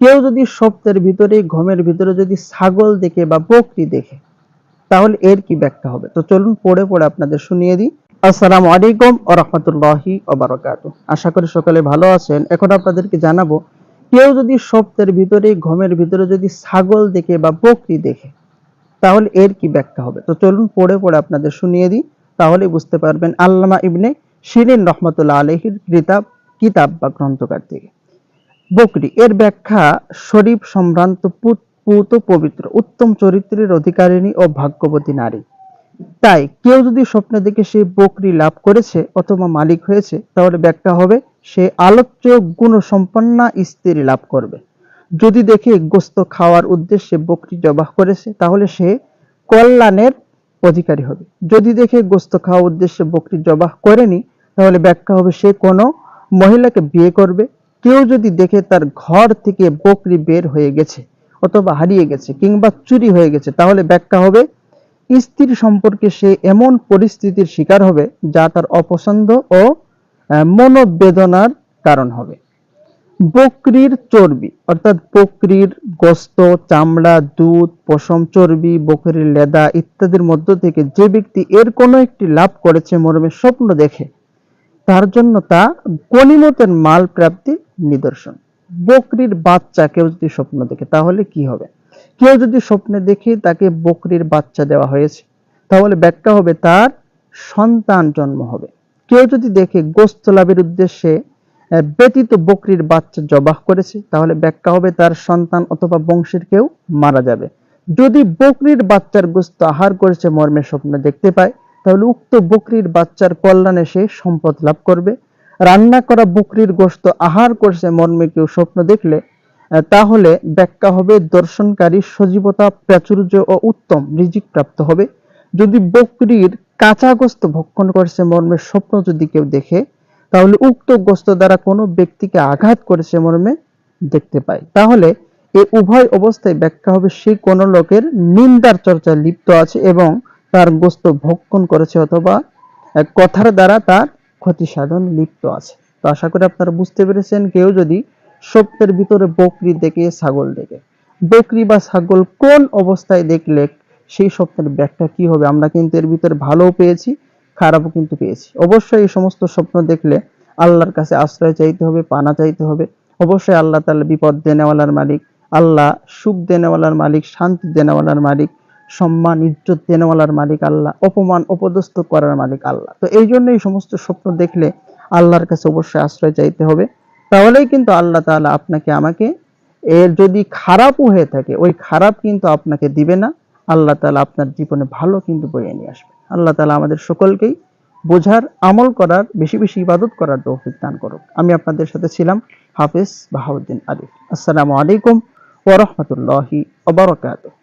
কেউ যদি স্বপ্নের ভিতরে ঘুমের ভিতরে যদি ছাগল দেখে বা বকরি দেখে, তাহলে এর কি ব্যাখ্যা হবে? তো চলুন পড়ে পড়ে আপনাদের শুনিয়ে দিই। আসসালামু আলাইকুম ও রহমতুল্লাহি আশা করি সকলে ভালো আছেন। এখন আপনাদেরকে জানাব, কেউ যদি স্বপ্নের ভিতরে ঘুমের ভিতরে যদি ছাগল দেখে বা বকরি দেখে, তাহলে এর কি ব্যাখ্যা হবে? তো চলুন পড়ে পড়ে আপনাদের শুনিয়ে দিই তাহলে বুঝতে পারবেন। আল্লামা ইবনে শিরিন রহমতুল্লাহ আলহির কিতাব কিতাব বা গ্রন্থকার থেকে। বকরি। এর ব্যাখ্যা শরীফ সম্ভ্রান্ত পুত পবিত্র, উত্তম চরিত্রের অধিকারিণী ও ভাগ্যবতী নারী। তাই কেউ যদি স্বপ্নে দেখে সে বকরি লাভ করেছে অথবা মালিক হয়েছে, তাহলে ব্যাখ্যা হবে, সে আলোচ্য গুণ সম্পন্ন স্ত্রী লাভ করবে। যদি দেখে গোস্ত খাওয়ার উদ্দেশ্যে বকরি জবাহ করেছে, তাহলে সে কল্যাণের অধিকারী হবে। যদি দেখে গোস্ত খাওয়ার উদ্দেশ্যে বকরি জবাহ করেনি, তাহলে ব্যাখ্যা হবে, সে কোনো মহিলাকে বিয়ে করবে কেউ যদি দেখে তার ঘর থেকে বকরি বের হয়ে গেছে অথবা হারিয়ে গেছে কিংবা চুরি হয়ে গেছে, তাহলে ব্যাখ্যা হবে স্ত্রী সম্পর্কে সে এমন পরিস্থিতির শিকার হবে যা তার অপছন্দ ও মনোবেদনার কারণ হবে। বকরির চর্বি, অর্থাৎ বকরির গোস্ত, চামড়া, দুধ, পশম চর্বি, বকরির লেদা ইত্যাদির মধ্য থেকে যে ব্যক্তি এর কোনো একটি লাভ করেছে মরমে স্বপ্ন দেখে তার জন্য তা গণিমতের মাল প্রাপ্তির নিদর্শন। বকরির বাচ্চা কেউ যদি স্বপ্ন দেখে, তাহলে কি হবে? কেউ যদি স্বপ্নে দেখে তাকে বকরির বাচ্চা দেওয়া হয়েছে, তাহলে ব্যাখ্যা হবে তার সন্তান জন্ম হবে। কেউ যদি দেখে গোস্ত লাভের উদ্দেশ্যে ব্যতীত বকরির বাচ্চা জবাহ করেছে, তাহলে ব্যাখ্যা হবে তার সন্তান অথবা বংশের কেউ মারা যাবে। যদি বকরির বাচ্চার গোস্ত আহার করেছে, মর্মে স্বপ্ন দেখতে পায় তাহলে উক্ত বকরির বাচ্চার কল্যাণে সে সম্পদ লাভ করবে। রান্না করা বকরির গোস্ত আহার করছে মর্মে কেউ স্বপ্ন দেখলে তাহলে ব্যাখ্যা হবে দর্শনকারী সজীবতা, প্রাচুর্য ও উত্তম রিজিক প্রাপ্ত হবে। যদি বকরির কাঁচা গোস্ত ভক্ষণ করছে মর্মে স্বপ্ন যদি কেউ দেখে, তাহলে উক্ত গোস্ত দ্বারা কোনো ব্যক্তিকে আঘাত করেছে মর্মে দেখতে পায়। তাহলে এই উভয় অবস্থায় ব্যাখ্যা হবে সে কোনো লোকের নিন্দার চর্চায় লিপ্ত আছে এবং তার গোস্ত ভক্ষণ করেছে অথবা কথার দ্বারা তার ক্ষতি সাধন লিপ্ত আছে। তো আশা করি আপনারা বুঝতে পেরেছেন, কেউ যদি স্বপ্নের ভিতরে বকরি দেখে, ছাগল দেখে, বকরি বা ছাগল কোন অবস্থায় দেখলে সেই স্বপ্নের ব্যাখ্যা কি হবে? আমরা কিন্তু এর ভিতরে ভালোও পেয়েছি, খারাপও কিন্তু পেয়েছি। অবশ্যই এই সমস্ত স্বপ্ন দেখলে আল্লাহর কাছে আশ্রয় চাইতে হবে, পানা চাইতে হবে। অবশ্যই আল্লাহ তাআলা বিপদ দেনেওয়ালার মালিক, আল্লাহ সুখ দেনেওয়ালার মালিক, শান্তি দেনেওয়ালার মালিক সম্মান, ইজ্জত দেনেওয়ালার মালিক আল্লাহ, অপমান, অপদস্থ করার মালিক আল্লাহ। তো এই জন্য এই সমস্ত স্বপ্ন দেখলে আল্লাহর কাছে অবশ্যই আশ্রয় চাইতে হবে। তাহলেই কিন্তু আল্লাহ তালা আপনাকে, আমাকে এর যদি খারাপও হয়ে থাকে, ওই খারাপ কিন্তু আপনাকে দিবে না। আল্লাহ তালা আপনার জীবনে ভালো কিন্তু বয়ে নিয়ে আসবে। আল্লাহ তালা আমাদের সকলকেই বোঝার, আমল করার, বেশি বেশি ইবাদত করার তৌফিক দান করুক। আমি আপনাদের সাথে ছিলাম হাফিজ বাহাউদ্দিন আলিফ আসসালামু আলাইকুম ওয়া রাহমাতুল্লাহি ওয়া বারাকাতুহু।